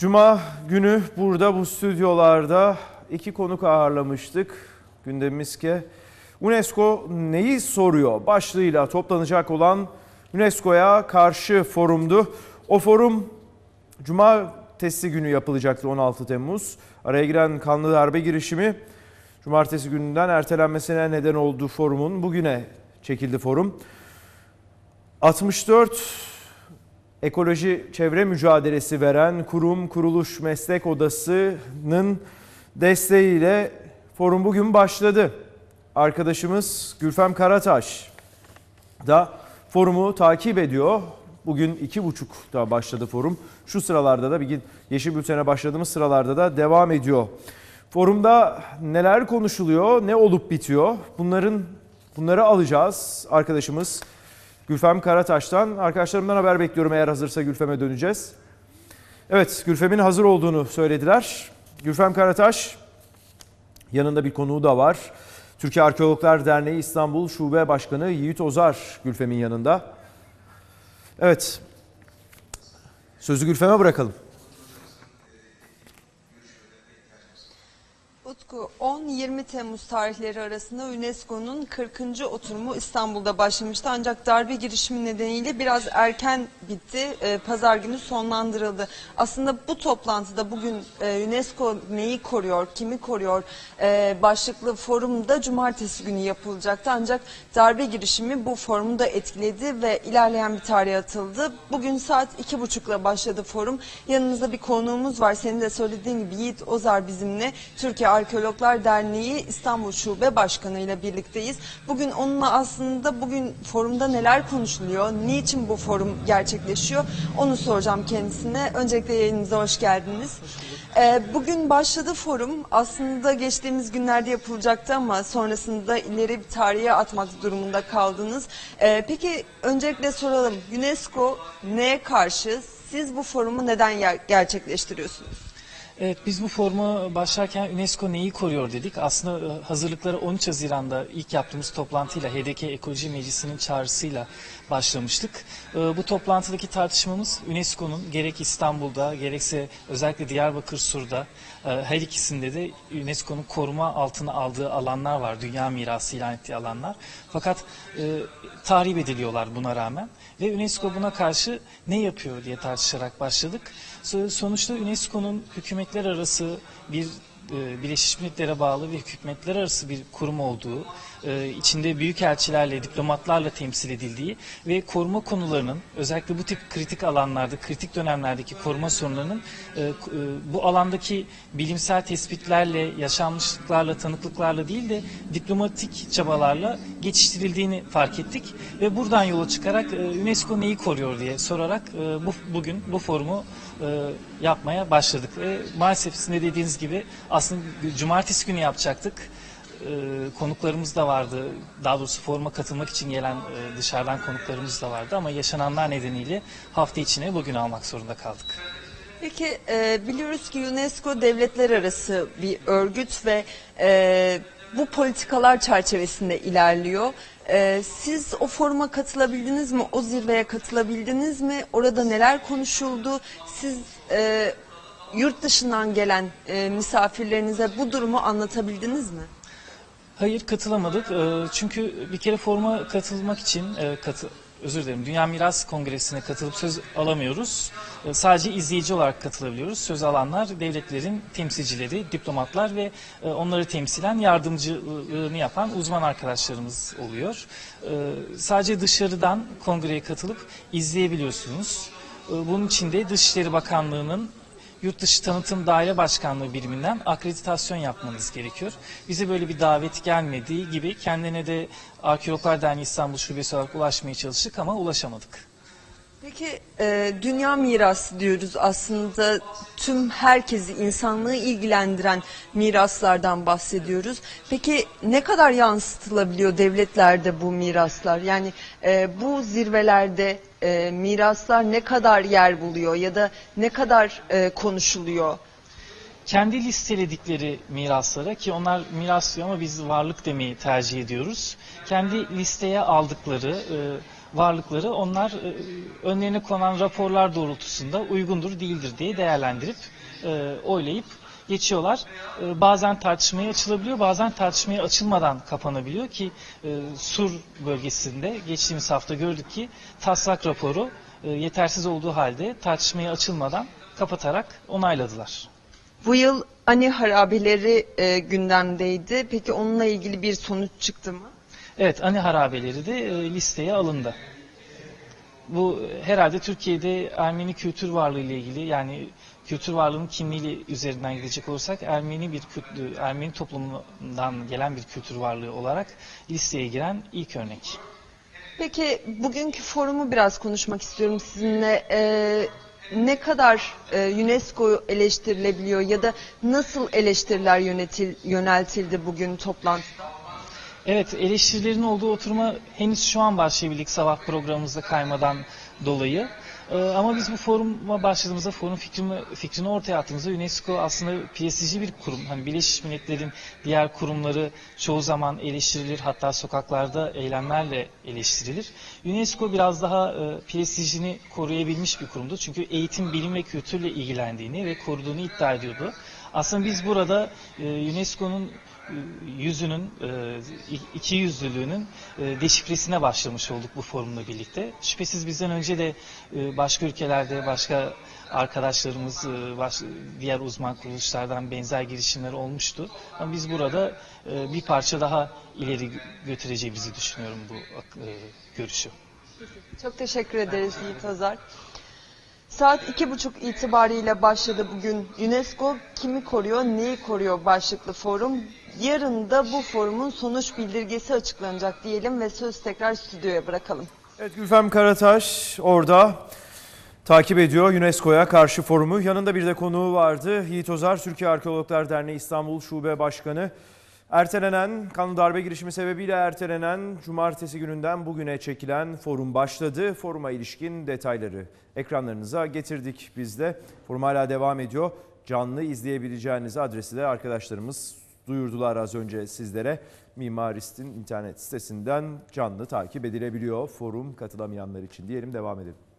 Cuma günü burada bu stüdyolarda iki konuk ağırlamıştık. Gündemimiz ki UNESCO neyi soruyor başlığıyla toplanacak olan UNESCO'ya karşı forumdu. O forum Cumartesi günü yapılacaktı 16 Temmuz. Araya giren kanlı darbe girişimi Cumartesi gününden ertelenmesine neden oldu forumun. Bugüne çekildi forum. 64 ekoloji çevre mücadelesi veren kurum kuruluş meslek odasının desteğiyle forum bugün başladı. Arkadaşımız Gülfem Karataş da forumu takip ediyor. Bugün iki buçukta başladı forum. Şu sıralarda da bir Yeşil Bülten'e başladığımız sıralarda da devam ediyor. Forumda neler konuşuluyor, ne olup bitiyor? Bunların bunları alacağız. Arkadaşımız Gülfem Karataş'tan. Arkadaşlarımdan haber bekliyorum eğer hazırsa Gülfem'e döneceğiz. Evet Gülfem'in hazır olduğunu söylediler. Gülfem Karataş yanında bir konuğu da var. Türkiye Arkeologlar Derneği İstanbul Şube Başkanı Yiğit Ozar Gülfem'in yanında. Evet sözü Gülfem'e bırakalım. 10-20 Temmuz tarihleri arasında UNESCO'nun 40. oturumu İstanbul'da başlamıştı. Ancak darbe girişimi nedeniyle biraz erken bitti. Ee, Pazar günü sonlandırıldı. Aslında bu toplantıda bugün e, UNESCO neyi koruyor, kimi koruyor e, başlıklı forumda cumartesi günü yapılacaktı. Ancak darbe girişimi bu forumu da etkiledi ve ilerleyen bir tarihe atıldı. Bugün saat 2.30'la başladı forum. Yanımızda bir konuğumuz var. Senin de söylediğin gibi Yiğit Ozar bizimle. Türkiye Arkeologlar Derneği İstanbul Şube Başkanı ile birlikteyiz. Bugün onunla aslında bugün forumda neler konuşuluyor, niçin bu forum gerçekleşiyor onu soracağım kendisine. Öncelikle yayınımıza hoş geldiniz. Ee, bugün başladı forum. Aslında geçtiğimiz günlerde yapılacaktı ama sonrasında ileri bir tarihe atmak durumunda kaldınız. Ee, peki öncelikle soralım. UNESCO neye karşı? Siz bu forumu neden gerçekleştiriyorsunuz? Evet biz bu formu başlarken UNESCO neyi koruyor dedik. Aslında e, hazırlıkları 13 Haziran'da ilk yaptığımız toplantıyla HDK Ekoloji Meclisi'nin çağrısıyla başlamıştık. E, Bu toplantıdaki tartışmamız UNESCO'nun gerek İstanbul'da gerekse özellikle Diyarbakır Sur'da e, her ikisinde de UNESCO'nun koruma altına aldığı alanlar var. Dünya mirası ilan ettiği alanlar. Fakat tahrip ediliyorlar buna rağmen. Ve UNESCO buna karşı ne yapıyor diye tartışarak başladık. So- Sonuçta UNESCO'nun hükümetler arası bir e, Birleşmiş Milletler'e bağlı ve hükümetler arası bir kurum olduğu, e, içinde büyükelçilerle, diplomatlarla temsil edildiği ve koruma konularının özellikle bu tip kritik alanlarda, kritik dönemlerdeki koruma sorunlarının e, bu alandaki bilimsel tespitlerle, yaşanmışlıklarla, tanıklıklarla değil de diplomatik çabalarla geçiştirildiğini fark ettik ve buradan yola çıkarak UNESCO neyi koruyor diye sorarak bu bugün bu forumu e, yapmaya başladık ve maalesef sizin de dediğiniz gibi aslında cumartesi günü yapacaktık. E, konuklarımız da vardı. Daha doğrusu foruma katılmak için gelen e, dışarıdan konuklarımız da vardı ama yaşananlar nedeniyle hafta içine bugün almak zorunda kaldık. Peki biliyoruz ki UNESCO devletler arası bir örgüt ve e, bu politikalar çerçevesinde ilerliyor. E, siz o foruma katılabildiniz mi? O zirveye katılabildiniz mi? Orada neler konuşuldu? Siz e, yurt dışından gelen e, misafirlerinize bu durumu anlatabildiniz mi? Hayır katılamadık. Ee, Çünkü bir kere foruma katılmak için e, katı özür dilerim Dünya Miras Kongresi'ne katılıp söz alamıyoruz. Ee, Sadece izleyici olarak katılabiliyoruz. Söz alanlar devletlerin temsilcileri, diplomatlar ve e, onları temsilen yardımcılığını yapan uzman arkadaşlarımız oluyor. Ee, Sadece dışarıdan kongreye katılıp izleyebiliyorsunuz. Ee, Bunun için de Dışişleri Bakanlığı'nın Yurtdışı Tanıtım Daire Başkanlığı biriminden akreditasyon yapmanız gerekiyor. Bize böyle bir davet gelmediği gibi kendine de Arkeologlar Derneği İstanbul Şubesi olarak ulaşmaya çalıştık ama ulaşamadık. Peki e, dünya mirası diyoruz aslında tüm herkesi insanlığı ilgilendiren miraslardan bahsediyoruz. Peki ne kadar yansıtılabiliyor devletlerde bu miraslar? Yani e, bu zirvelerde e, miraslar ne kadar yer buluyor ya da ne kadar e, konuşuluyor? Kendi listeledikleri miraslara ki onlar miras diyor ama biz varlık demeyi tercih ediyoruz. Kendi listeye aldıkları e, varlıkları onlar e, önlerine konan raporlar doğrultusunda uygundur değildir diye değerlendirip e, oylayıp geçiyorlar. E, bazen tartışmaya açılabiliyor, bazen tartışmaya açılmadan kapanabiliyor ki e, Sur bölgesinde geçtiğimiz hafta gördük ki taslak raporu e, yetersiz olduğu halde tartışmaya açılmadan kapatarak onayladılar. Bu yıl ani harabeleri e, gündemdeydi. Peki onunla ilgili bir sonuç çıktı mı? Evet, ani harabeleri de e, listeye alındı. Bu herhalde Türkiye'de Ermeni kültür varlığı ile ilgili yani kültür varlığının kimliği üzerinden gidecek olursak Ermeni bir kült- Ermeni toplumundan gelen bir kültür varlığı olarak listeye giren ilk örnek. Peki bugünkü forumu biraz konuşmak istiyorum sizinle. Ee, ne kadar e, UNESCO eleştirilebiliyor ya da nasıl eleştiriler yönetil, yöneltildi bugün toplantıda? Evet, eleştirilerin olduğu oturuma henüz şu an başlayabildik sabah programımızda kaymadan dolayı. Ee, ama biz bu foruma başladığımızda, forum fikrini, fikrini ortaya attığımızda UNESCO aslında prestijli bir kurum. Hani Birleşmiş Milletler'in diğer kurumları çoğu zaman eleştirilir, hatta sokaklarda eylemlerle eleştirilir. UNESCO biraz daha e, prestijini koruyabilmiş bir kurumdu. Çünkü eğitim, bilim ve kültürle ilgilendiğini ve koruduğunu iddia ediyordu. Aslında biz burada e, UNESCO'nun yüzünün, e, iki yüzlülüğünün e, deşifresine başlamış olduk bu forumla birlikte. Şüphesiz bizden önce de e, başka ülkelerde, başka arkadaşlarımız, diğer uzman kuruluşlardan benzer girişimler olmuştu. Ama biz burada bir parça daha ileri gö- götüreceğimizi düşünüyorum bu görüşü. Çok teşekkür ederiz Yiğit Özer. Saat iki buçuk itibariyle başladı bugün. UNESCO kimi koruyor, neyi koruyor başlıklı forum. Yarın da bu forumun sonuç bildirgesi açıklanacak diyelim ve söz tekrar stüdyoya bırakalım. Evet Gülfem Karataş orada takip ediyor UNESCO'ya karşı forumu. Yanında bir de konuğu vardı. Yiğit Ozar, Türkiye Arkeologlar Derneği İstanbul Şube Başkanı. Ertelenen, kanun darbe girişimi sebebiyle ertelenen cumartesi gününden bugüne çekilen forum başladı. Foruma ilişkin detayları ekranlarınıza getirdik biz de. Forum hala devam ediyor. Canlı izleyebileceğiniz adresi de arkadaşlarımız duyurdular az önce sizlere. Mimarist'in internet sitesinden canlı takip edilebiliyor forum katılamayanlar için diyelim devam edelim.